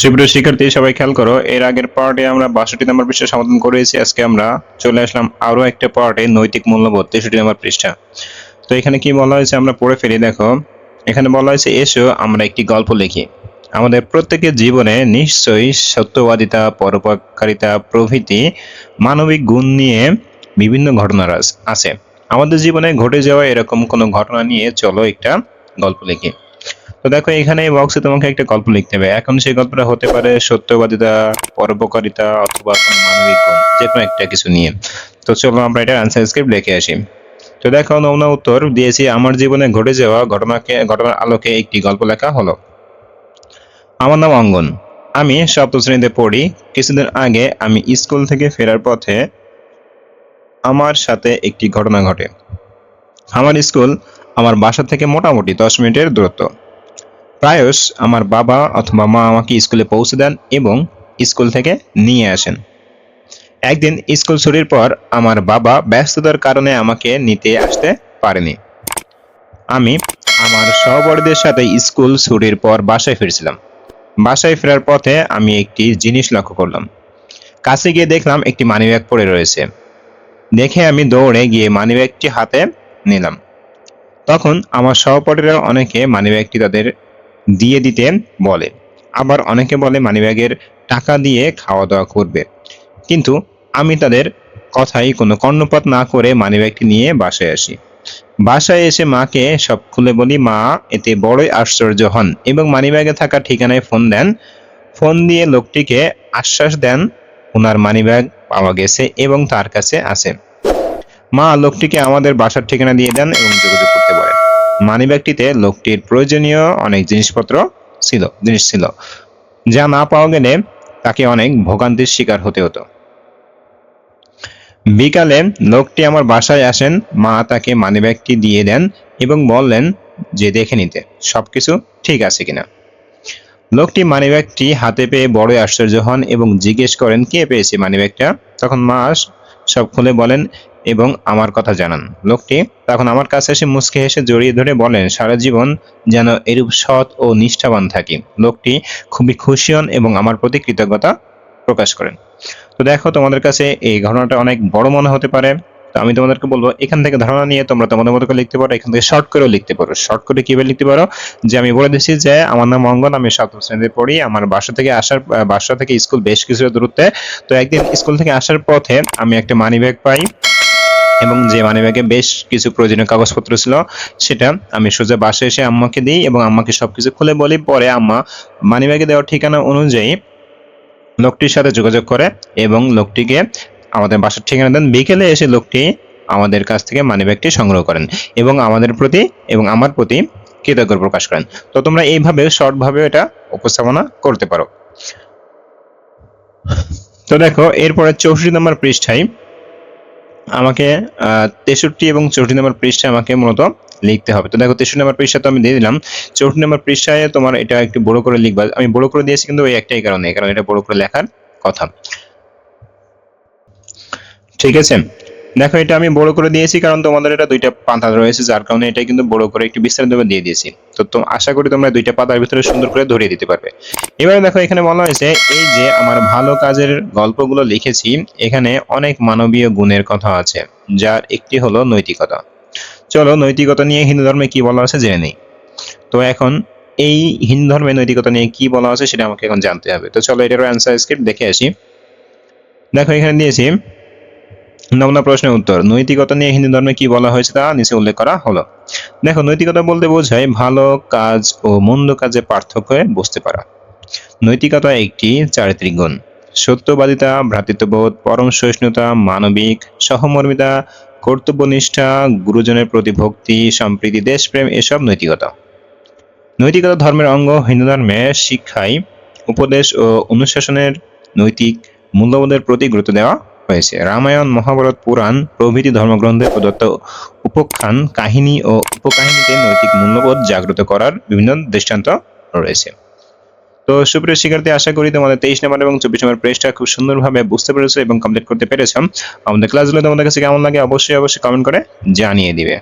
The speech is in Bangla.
সুপ্রিয় শিক্ষার্থী, সবাই খেয়াল করো, এর আগের পার্টে আমরা বাষট্টি নম্বর পৃষ্ঠা সমাধান করেছি। আজকে আমরা চলে আসলাম আরও একটা পার্টে নৈতিক মূল্যবোধ, তেষট্টি নম্বর পৃষ্ঠা। তো এখানে কি বলা হয়েছে আমরা পড়ে ফেলি, দেখো। এখানে বলা হয়েছে, এসো, আমরা একটি গল্প লিখি। আমাদের প্রত্যেকের জীবনে নিশ্চয়ই সত্যবাদিতা, পরোপকারিতা প্রভৃতি মানবিক গুণ নিয়ে বিভিন্ন ঘটনা আছে। আমাদের জীবনে ঘটে যাওয়া এরকম কোনো ঘটনা নিয়ে চলো একটা গল্প লিখি। তো দেখো এখানে এই বক্সে তোমাকে একটা গল্প লিখতে হবে। এখন সেই গল্পটা হতে পারে সত্যবাদিতা, পরোপকারিতা অথবা কোনো মানবিক গুণ, যে কোনো একটা কিছু নিয়ে। তো চলো আমরা এটা আনসার স্ক্রিপ্ট লিখে আসি। তো দেখো, নমুনা উত্তর দিয়েছি, আমার জীবনে ঘটে যাওয়া ঘটনাকে, ঘটনার আলোকে একটি গল্প লেখা হলো। আমার নাম অঙ্গন। আমি সপ্তম শ্রেণীতে পড়ি। কিছুদিন আগে আমি স্কুল থেকে ফেরার পথে আমার সাথে একটি ঘটনা ঘটে। আমার স্কুল আমার বাসা থেকে মোটামুটি দশ মিনিটের দূরত্ব। প্রায়শ আমার বাবা অথবা মা আমাকে স্কুলে পৌঁছে দেন এবং স্কুল থেকে নিয়ে আসেন। একদিন স্কুল ছুটির পর আমার বাবা ব্যস্ততার কারণে আমাকে নিতে আসতে পারেনি। আমি আমার সহপাঠীদের সাথে স্কুল ছুটির পর বাসায় ফিরছিলাম। বাসায় ফেরার পথে আমি একটি জিনিস লক্ষ্য করলাম। কাছে গিয়ে দেখলাম একটি মানিব্যাগ পড়ে রয়েছে। দেখে আমি দৌড়ে গিয়ে মানিব্যাগটি হাতে নিলাম। তখন আমার সহপাঠীরা অনেকে মানিব্যাগটি তাদের দিয়ে দিতে বলে। আবার অনেকে বলে মানিব্যাগের টাকা দিয়ে খাওয়া দাওয়া করবে। কিন্তু আমি তাদের কথাই কোনো কর্ণপাত না করে মানিব্যাগটি নিয়ে বাসায় আসি। বাসায় এসে মাকে সব খুলে বলি, মা, এতে বড়ই আশ্চর্য হন। এবং মানিব্যাগে থাকা ঠিকানায় ফোন দেন। ফোন দিয়ে লোকটিকে আশ্বাস দেন ওনার মানিব্যাগ পাওয়া গেছে এবং তার কাছে আছে। মা, লোকটিকে আমাদের বাসার ঠিকানা দিয়ে দেন এবং যোগাযোগ করতে বলেন মানিব্যাগটিতে লোকটির প্রয়োজনীয় অনেক জিনিসপত্র ছিল, জিনিস ছিল, যা না পাওয়া গেলে তাকে অনেক ভোগান্তির শিকার হতে হতো। বিকালে লোকটি আমার বাসায় আসেন, মা তাকে মানিব্যাগটি দিয়ে দেন এবং বললেন যে দেখে নিতে, সবকিছু ঠিক আছে কিনা। লোকটি মানিব্যাগটি হাতে পেয়ে বড় আশ্চর্য হন এবং জিজ্ঞেস করেন, কে পেয়েছে মানিব্যাগটা? তখন মা সব খুলে বলেন এবং আমার কথা জানান। লোকটি তখন আমার কাছে এসে মুচকে হেসে জড়িয়ে ধরে বলেন সারা জীবন যেন এরূপ সৎ ও নিষ্ঠাবান থাকি। লোকটি খুবই খুশি হন এবং আমার প্রতি কৃতজ্ঞতা প্রকাশ করেন। তো দেখো, তোমাদের কাছে এই ঘটনাটা অনেক বড় মনে হতে পারে। তো আমি তোমাদেরকে বলব, এখান থেকে ধারণা নিয়ে তোমরা তোমাদের মতো করে লিখতে পারো, এখান থেকে শর্ট করেও লিখতে পারো। শর্ট করে কীভাবে লিখতে পারো? যে আমি বলে দিচ্ছি যে, আমার নাম অঙ্গন, আমি সপ্তম শ্রেণীতে পড়ি। আমার বাসা থেকে আসার, বাসা থেকে স্কুল বেশ কিছু দূরত্বে। তো একদিন স্কুল থেকে আসার পথে আমি একটা মানি ব্যাগ পাই। এবং যে মানিব্যাগে বেশ কিছু প্রয়োজনীয় কাগজপত্র ছিল, সেটা আমি সোজা বাসায় এসে আম্মাকে দিই এবং আম্মাকে সবকিছু খুলে বলি। পরে আম্মা মানিব্যাগে দেওয়ার ঠিকানা অনুযায়ী লোকটির সাথে যোগাযোগ করে এবং লোকটিকে আমাদের বাসার ঠিকানা দেন। বিকেলে এসে লোকটি আমাদের কাছ থেকে মানিব্যাগটি সংগ্রহ করেন এবং আমাদের প্রতি এবং আমার প্রতি কৃতজ্ঞ প্রকাশ করেন। তো তোমরা এইভাবে শর্ট ভাবে এটা উপস্থাপনা করতে পারো। তো দেখো, এরপরে চৌষট্টি নম্বর পৃষ্ঠায় আমাকে তেষট্টি এবং চৌষট্টি নম্বর পৃষ্ঠায় আমাকে মূলত লিখতে হবে। তো দেখো, তেষট্টি নম্বর পৃষ্ঠা তো আমি দিয়ে দিলাম। চৌষট্টি নম্বর পৃষ্ঠায় তোমার এটা একটু বড় করে লিখবা। আমি বড় করে দিয়েছি কিন্তু ওই একটাই কারণে, কারণ এটা বড় করে লেখার কথা। ঠিক আছে? দেখো, এটা আমি বড় করে দিয়েছি কারণ তোমাদের এটা দুইটা পাতা রয়েছে, যার কারণে এটা কিন্তু বড় করে একটু বিস্তারিতভাবে দিয়ে দিয়েছি। তো আশা করি তোমরা দুইটা পাতার ভিতরে সুন্দর করে ধরিয়ে দিতে পারবে। এবারে দেখো, এখানে বলা হয়েছে, এই যে আমার ভালো কাজের গল্পগুলো লিখেছি, এখানে অনেক মানবীয় গুণের কথা আছে, যার একটি হলো নৈতিকতা। চলো, নৈতিকতা নিয়ে হিন্দু ধর্মে কি বলা আছে জেনে নেই। তো এখন এই হিন্দু ধর্মে নৈতিকতা নিয়ে কি বলা আছে সেটা আমাকে এখন জানতে হবে। তো চলো, এটারও অ্যান্সার স্ক্রিপ্ট দেখে আসি। দেখো, এখানে দিয়েছি নমুনা প্রশ্নের উত্তর। নৈতিকতা নিয়ে হিন্দু ধর্মে কি বলা হয়েছে তা নিচে উল্লেখ করা হলো। দেখো, নৈতিকতা বলতে বোঝায় ভালো কাজ ও মন্দ কাজে পার্থক্য বুঝতে পারা। নৈতিকতা একটি চারিত্রিক গুণ। সত্যবাদিতা, ভ্রাতৃত্ববোধ, পরম সহিষ্ণুতা, মানবিক, সহমর্মিতা, কর্তব্যনিষ্ঠা, গুরুজনের প্রতি ভক্তি, সম্প্রীতি, দেশপ্রেম, এসব নৈতিকতা। নৈতিকতা ধর্মের অঙ্গ হিন্দু ধর্মে শিক্ষায় উপদেশ ও অনুশাসনের নৈতিক মূল্যবোধের প্রতি গুরুত্ব দেওয়া হয়েছে। রামায়ণ, মহাভারত, পুরাণ প্রভৃতি ধর্মগ্রন্থে প্রদত্ত উপখ্যান, কাহিনী ও উপকাহিনীতে নৈতিক মূল্যবোধ জাগ্রত করার বিভিন্ন দৃষ্টান্ত রয়েছে। তো সুপ্রিয় শিক্ষার্থী, আশা করি তোমাদের তেইশ নম্বর এবং চব্বিশ নম্বর প্রেসটা খুব সুন্দরভাবে বুঝতে পেরেছ এবং কমপ্লিট করতে পেরেছ। আমাদের ক্লাসগুলো তোমাদের কাছে কেমন লাগে অবশ্যই অবশ্যই কমেন্ট করে জানিয়ে দিবে।